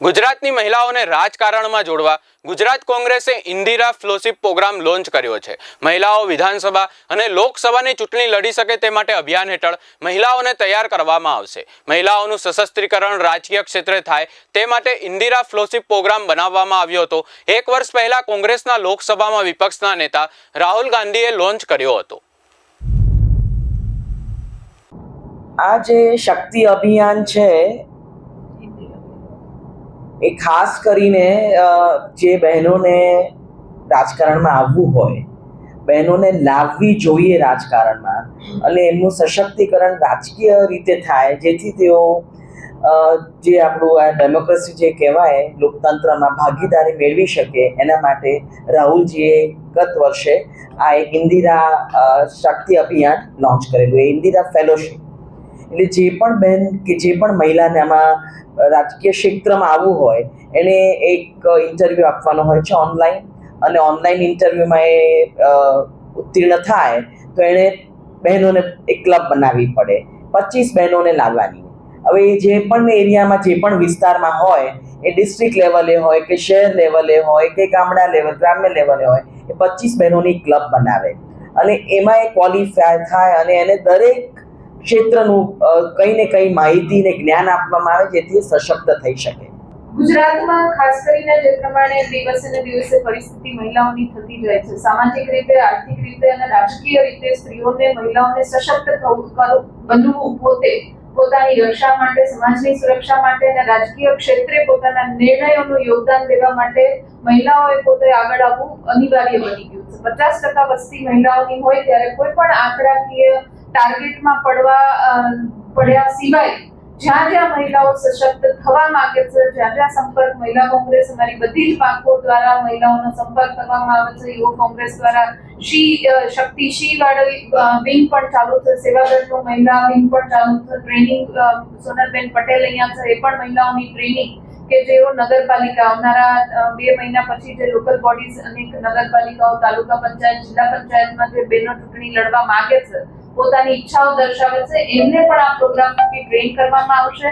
ગુજરાતની મહિલાઓને રાજકારણમાં જોડવા ગુજરાત કોંગ્રેસે ઇન્દિરા ફ્લોશિપ પ્રોગ્રામ લોન્ચ કર્યો છે. મહિલાઓ વિધાનસભા અને લોકસભાની ચૂંટણી લડી શકે તે માટે અભિયાન હેઠળ મહિલાઓને તૈયાર કરવામાં આવશે. મહિલાઓનું સશસ્ત્રીકરણ રાજકીય ક્ષેત્રે થાય તે માટે ઇન્દિરા ફ્લોશિપ પ્રોગ્રામ બનાવવામાં આવ્યો હતો. એક વર્ષ પહેલા કોંગ્રેસના લોકસભામાં વિપક્ષના નેતા રાહુલ ગાંધીએ લોન્ચ કર્યો હતો. આ જે શક્તિ અભિયાન છે એ ખાસ કરીને જે બહેનોને રાજકારણમાં આવવું હોય, બહેનોને લાવવી જોઈએ રાજકારણમાં અને એમનું સશક્તિકરણ રાજકીય રીતે થાય, જેથી તેઓ જે આપણું આ ડેમોક્રેસી જે કહેવાય, લોકતંત્રમાં ભાગીદારી મેળવી શકે, એના માટે રાહુલજીએ ગત વર્ષે આ એક ઇન્દિરા શક્તિ અભિયાન લોન્ચ કરેલું. એ ઇન્દિરા ફેલોશિપ એટલે જે પણ બહેન કે જે પણ મહિલાને આમાં રાજકીય ક્ષેત્રમાં આવવું હોય, એને એક ઇન્ટરવ્યૂ આપવાનો હોય છે ઓનલાઈન અને ઓનલાઈન ઇન્ટરવ્યૂમાં એ ઉત્તીર્ણ થાય તો એણે બહેનોને એક ક્લબ બનાવવી પડે. પચીસ બહેનોને લાવવાની. હવે એ જે પણ એરિયામાં, જે પણ વિસ્તારમાં હોય, એ ડિસ્ટ્રિક્ટ લેવલે હોય કે શહેર લેવલે હોય કે ગામડા લેવલ ગ્રામ્ય લેવલે હોય, એ પચીસ બહેનોની ક્લબ બનાવે. અને એમાં એ ક્વોલિફાય થાય અને એને દરેક ક્ષેત્રનું કંઈ ને કંઈ માહિતી ને જ્ઞાન આપવામાં આવે જેથી સશક્ત થઈ શકે. ગુજરાતમાં ખાસ કરીને જે પ્રમાણે દિવસે ને દિવસે પરિસ્થિતિ મહિલાઓની થતી જાય છે. સામાજિક રીતે, આર્થિક રીતે અને રાજકીય રીતે સ્ત્રીઓને, મહિલાઓને સશક્ત થવું બનવું પોતે પોતાની રક્ષા માટે, સમાજની સુરક્ષા માટે અને રાજકીય ક્ષેત્રે પોતાના નિર્ણયોનું યોગદાન દેવા માટે મહિલાઓએ પોતે આગળ આવવું અનિવાર્ય બની ગયું છે. પચાસ ટકા વસ્તી મહિલાઓની હોય ત્યારે કોઈ પણ આંકડાકીય ટાર્ગેટમાં પડવા પડ્યા સિવાય જ્યાં જ્યાં મહિલાઓ સશક્ત થવા માંગે છે, જ્યાં જ્યાં સંપર્ક મહિલા કોંગ્રેસ અમારી બધી જ પાંખો દ્વારા મહિલાઓનો સંપર્ક કરવામાં આવે છે યુવક કોંગ્રેસ દ્વારા શી શક્તિ શી વાળવી વિંગ પણ ચાલુ છે, સેવાદળનું મહિલા વિંગ પણ ચાલુ છે, ટ્રેનિંગ સોનલબેન પટેલ અહીંયા છે, એ પણ મહિલાઓની ટ્રેનિંગ કે જેઓ નગરપાલિકા આવનારા બે મહિના પછી જે લોકલ બોડીઝ અનેક નગરપાલિકાઓ, તાલુકા પંચાયત, જિલ્લા પંચાયતમાં જે બેનો ચૂંટણી લડવા માંગે છે પોતાની ઈચ્છાઓ દર્શાવે છે. એમને પણ આ પ્રોગ્રામ થકી ટ્રેન કરવામાં આવશે.